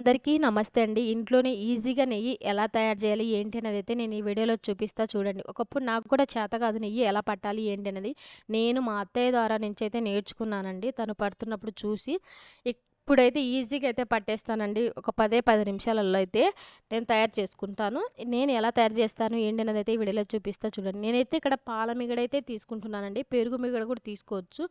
అందరికీ నమస్తే అండి. ఇంట్లోనే ఈజీగా నెయ్యి ఎలా తయారు చేయాలి, ఏంటి అనేది అయితే నేను ఈ వీడియోలో చూపిస్తా చూడండి. ఒకప్పుడు నాకు కూడా చేత కాదు నెయ్యి ఎలా పట్టాలి ఏంటి అనేది. నేను మా అత్తయ్య ద్వారా నుంచైతే నేర్చుకున్నానండి. తను పడుతున్నప్పుడు చూసి ఇప్పుడైతే ఈజీగా అయితే పట్టేస్తానండి. ఒక పదే పది నిమిషాలలో అయితే నేను తయారు చేసుకుంటాను. నేను ఎలా తయారు చేస్తాను ఏంటి అనేదైతే ఈ వీడియోలో చూపిస్తా చూడండి. నేనైతే ఇక్కడ పాల మిగడైతే తీసుకుంటున్నానండి. పెరుగు మిగడ కూడా తీసుకోవచ్చు.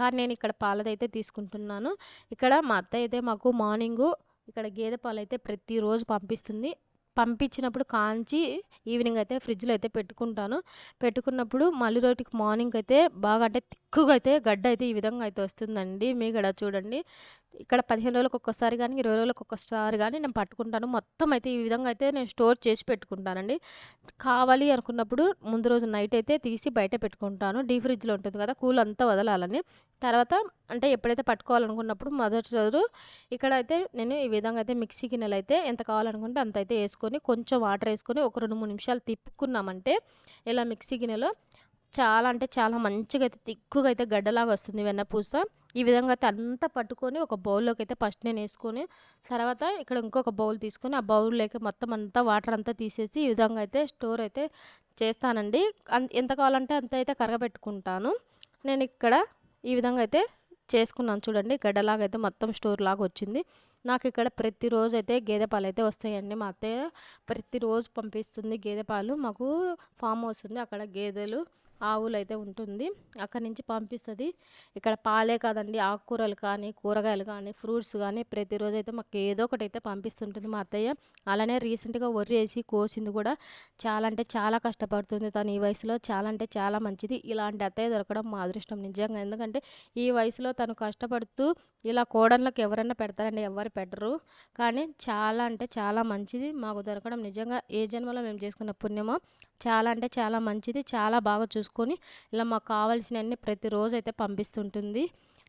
కానీ నేను ఇక్కడ పాలదైతే తీసుకుంటున్నాను. ఇక్కడ మా అత్త అయితే మాకు మార్నింగు ఇక్కడ గేదె పాలైతే ప్రతిరోజు పంపిస్తుంది. పంపించినప్పుడు కాంచి ఈవినింగ్ అయితే ఫ్రిడ్జ్‌లో అయితే పెట్టుకుంటాను. పెట్టుకున్నప్పుడు మళ్ళీ రోజుకి మార్నింగ్ అయితే బాగా అంటే ఎక్కువగా అయితే గడ్డ అయితే ఈ విధంగా అయితే వస్తుందండి మీగడ చూడండి. ఇక్కడ 15 రోజులకు ఒక్కసారి కానీ ఇరవై రోజులకు ఒక్కసారి కానీ నేను పట్టుకుంటాను. మొత్తం అయితే ఈ విధంగా అయితే నేను స్టోర్ చేసి పెట్టుకుంటానండి. కావాలి అనుకున్నప్పుడు ముందు రోజు నైట్ అయితే తీసి బయట పెట్టుకుంటాను. డీ ఫ్రిడ్జ్‌లో ఉంటుంది కదా! కూల్ అంతా వదలాలని. తర్వాత అంటే ఎప్పుడైతే పట్టుకోవాలనుకున్నప్పుడు మొదటి రోజు అయితే నేను ఈ విధంగా అయితే మిక్సీ గిన్నెలు అయితే ఎంత కావాలనుకుంటే అంత అయితే వేసుకొని కొంచెం వాటర్ వేసుకొని ఒక 2, 3 నిమిషాలు తిప్పుకున్నామంటే ఇలా మిక్సీ గిన్నెలో చాలా అంటే చాలా మంచిగా అయితే తిక్కుగా అయితే గడ్డలాగా వస్తుంది వెన్నపూస. ఈ విధంగా అయితే అంతా పట్టుకొని ఒక బౌల్‌లోకి అయితే ఫస్ట్ నేను వేసుకొని తర్వాత ఇక్కడ ఇంకొక బౌల్ తీసుకొని ఆ బౌల్‌లోకి మొత్తం అంతా వాటర్ అంతా తీసేసి ఈ విధంగా అయితే స్టోర్ అయితే చేస్తానండి. ఎంత కావాలంటే అంత అయితే కరగబెట్టుకుంటాను. నేను ఇక్కడ ఈ విధంగా అయితే చేసుకున్నాను చూడండి. గడ్డలాగా అయితే మొత్తం స్టోర్ లాగా వచ్చింది. నాకు ఇక్కడ ప్రతిరోజు అయితే గేదె పాలైతే వస్తాయండి. మా అత్తయ్య ప్రతిరోజు పంపిస్తుంది గేదె పాలు. మాకు ఫామ్ హౌస్ ఉంది. అక్కడ గేదెలు, ఆవులైతే ఉంటుంది. అక్కడి నుంచి పంపిస్తుంది ఇక్కడ పాలే కాదండి ఆకుకూరలు కానీ, కూరగాయలు కానీ, ఫ్రూట్స్ కానీ ప్రతిరోజు అయితే మాకు ఏదో ఒకటి అయితే పంపిస్తుంటుంది మా అత్తయ్య. అలానే రీసెంట్‌గా వరి వేసి కోసింది కూడా చాలా అంటే చాలా కష్టపడుతుంది తను ఈ వయసులో. చాలా అంటే చాలా మంచిది. ఇలాంటి అత్తయ్య దొరకడం మా అదృష్టం నిజంగా. ఎందుకంటే ఈ వయసులో తను కష్టపడుతూ ఇలా కోడళ్ళకి ఎవరైనా పెడతారండి? ఎవ్వరు పెట్టరు. కానీ చాలా అంటే చాలా మంచిది. మాకు దొరకడం నిజంగా ఏ జన్మలో మేము చేసుకున్న పుణ్యమో. చాలా అంటే చాలా మంచిది. చాలా బాగా చూసుకొని ఇలా మాకు కావాల్సినవన్నీ ప్రతిరోజు అయితే పంపిస్తుంటుంది.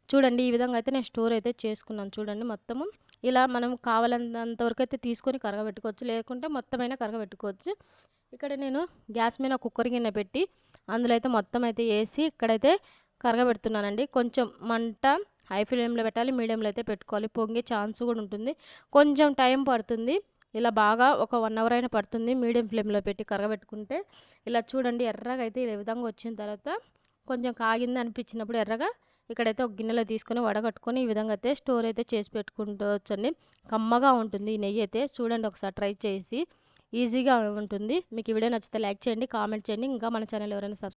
చూడండి ఈ విధంగా అయితే నేను స్టోర్ అయితే చేసుకున్నాను చూడండి మొత్తము. ఇలా మనం కావాలంత వరకు అయితే తీసుకొని కరగబెట్టుకోవచ్చు. లేకుంటే మొత్తమైనా కరగబెట్టుకోవచ్చు. ఇక్కడ నేను గ్యాస్ మీద కుక్కర్ గిన్నె పెట్టి అందులో అయితే మొత్తం అయితే వేసి ఇక్కడైతే కరగబెడుతున్నానండి. కొంచెం మంట హై ఫ్లేమ్‌లో పెట్టాలి. మీడియంలో అయితే పెట్టుకోవాలి. పొంగే ఛాన్స్ కూడా ఉంటుంది. కొంచెం టైం పడుతుంది. ఇలా బాగా ఒక వన్ అవర్ అయినా పడుతుంది. మీడియం ఫ్లేమ్‌లో పెట్టి కరగబెట్టుకుంటే ఇలా చూడండి ఎర్రగా అయితే ఈ విధంగా వచ్చిన తర్వాత కొంచెం కాగింది అనిపించినప్పుడు ఎర్రగా ఇక్కడైతే ఒక గిన్నెలో తీసుకొని వడగట్టుకొని ఈ విధంగా అయితే స్టోర్ అయితే చేసి పెట్టుకుంటవచ్చండి. కమ్మగా ఉంటుంది ఈ నెయ్యి అయితే. చూడండి ఒకసారి ట్రై చేసి ఈజీగా ఉంటుంది. మీకు ఈ వీడియో నచ్చితే లైక్ చేయండి, కామెంట్ చేయండి. ఇంకా మన ఛానల్ ఎవరైనా